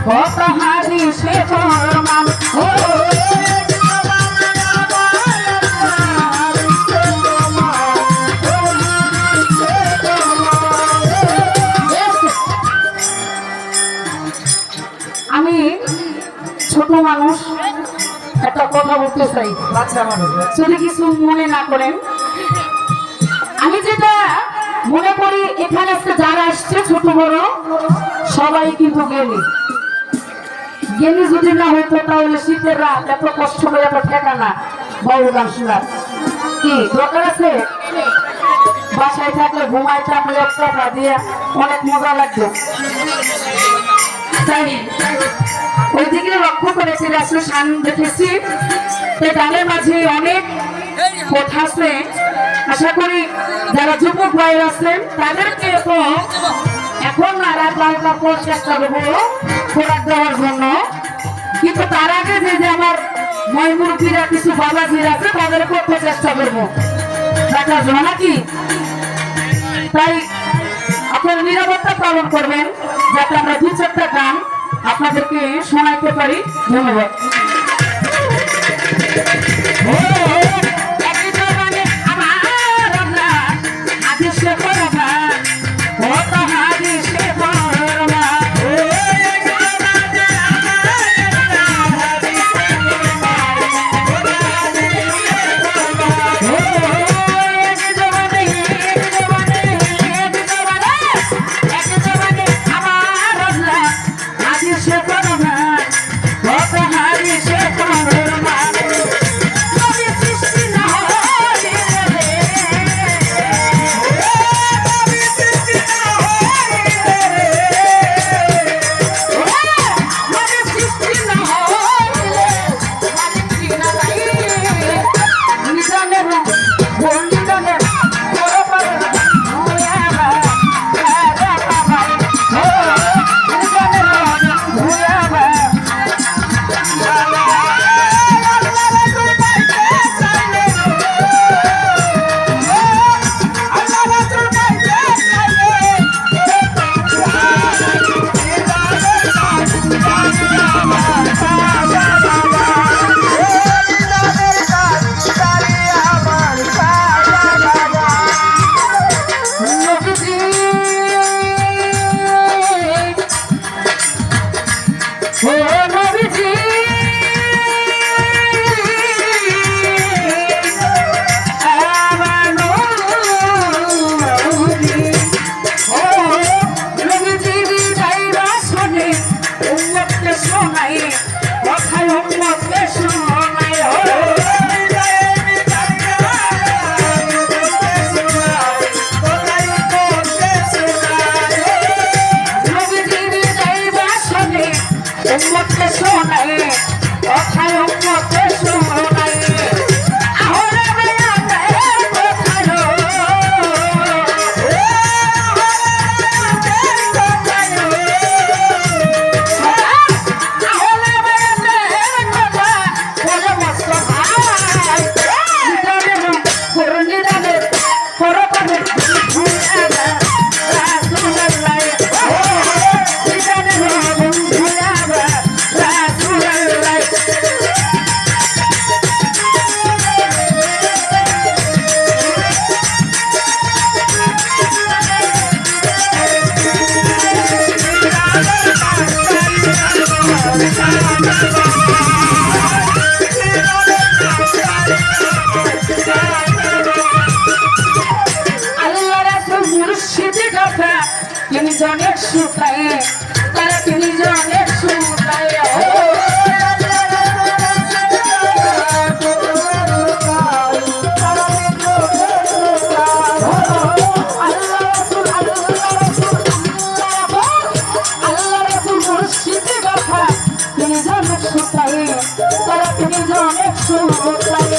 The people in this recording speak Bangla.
কত হাদিস ফরমান ও আমি ছোট মানুষ একটা কথা বলতে চাই। বাচ্চা মানুষ যদি কিছু মনে না করেন আমি যেটা মনে করি এখানে যারা আসছে ছোট বড় সবাই কিন্তু গেলি জ্ঞানী যদি না হইতো, তাহলে শীতের রাত এত কষ্ট করে এত ঠেকা না। বাউল গান কি, দরকার আছে? বাসায় থাকলে ঘুমায় থাকলে একটা দিয়ে অনেক মজা লাগবে। ওইদিকে লক্ষ্য করেছি আসলে সান দেখেছি। গানের মাঝে অনেক কথা আছে। আশা করি যারা যুবক ভাই আছেন, তাদেরকে এখন আর বারোটার পর চেষ্টা করব। খোরাক দেওয়ার জন্য। কিন্তু তার আগে যে যে আমার ময়মুরব্বীরা কিছু বাবাজিরা আছে তাদেরকে একটু চেষ্টা করব। দেখার জন্য নাকি? তাই আপনারা নিরাপত্তা পালন করবেন, যাতে আমরা দু চারটা গান আপনাদেরকে শোনাইতে পারি। ধন্যবাদ। জনের